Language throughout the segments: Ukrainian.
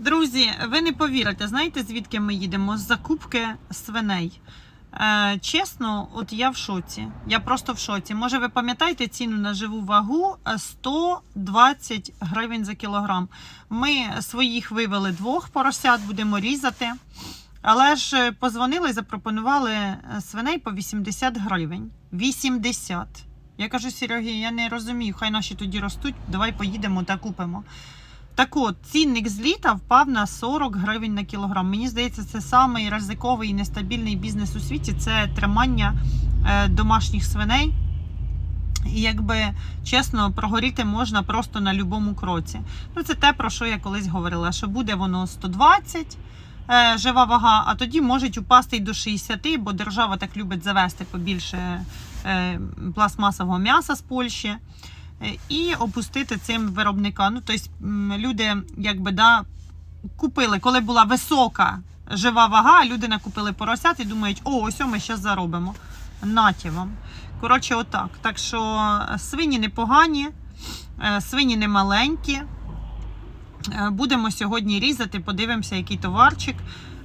Друзі, ви не повірите, знаєте, звідки ми їдемо? З закупки свиней. Е, чесно, от я в шоці. Я просто в шоці. Може, ви пам'ятаєте ціну на живу вагу Е, 120 гривень за кілограм. Ми своїх вивели двох поросят, будемо різати. Але ж е, позвонили і запропонували е, свиней по 80 гривень. 80. Я кажу, Серегі, я не розумію, хай наші тоді ростуть, давай поїдемо та купимо. Так от, цінник з літа впав на 40 гривень на кілограм. Мені здається, це самий ризиковий і нестабільний бізнес у світі це тримання е, домашніх свиней. І якби чесно, прогоріти можна просто на будь-якому кроці. Ну, це те, про що я колись говорила, що буде воно 120 е, жива вага, а тоді можуть упасти й до 60, бо держава так любить завести побільше е, пластмасового м'яса з Польщі і опустити цим виробника. Ну, тобто люди якби да, купили, коли була висока жива вага, люди накупили поросят і думають, о, ось ми зараз заробимо. Наті вам. Коротше, отак. Так що е, свині непогані, е, свині не маленькі. Е, Будемо сьогодні різати, подивимося, який товарчик.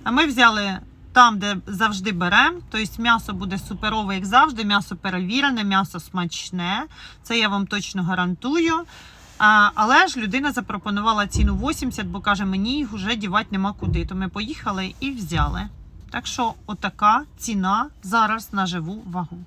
А Ми взяли там, де завжди беремо. Тобто м'ясо буде суперове, як завжди. М'ясо перевірене, м'ясо смачне. Це я вам точно гарантую. А, але ж людина запропонувала ціну 80, бо каже, мені їх вже дівати нема куди. То ми поїхали і взяли. Так що, отака ціна зараз на живу вагу.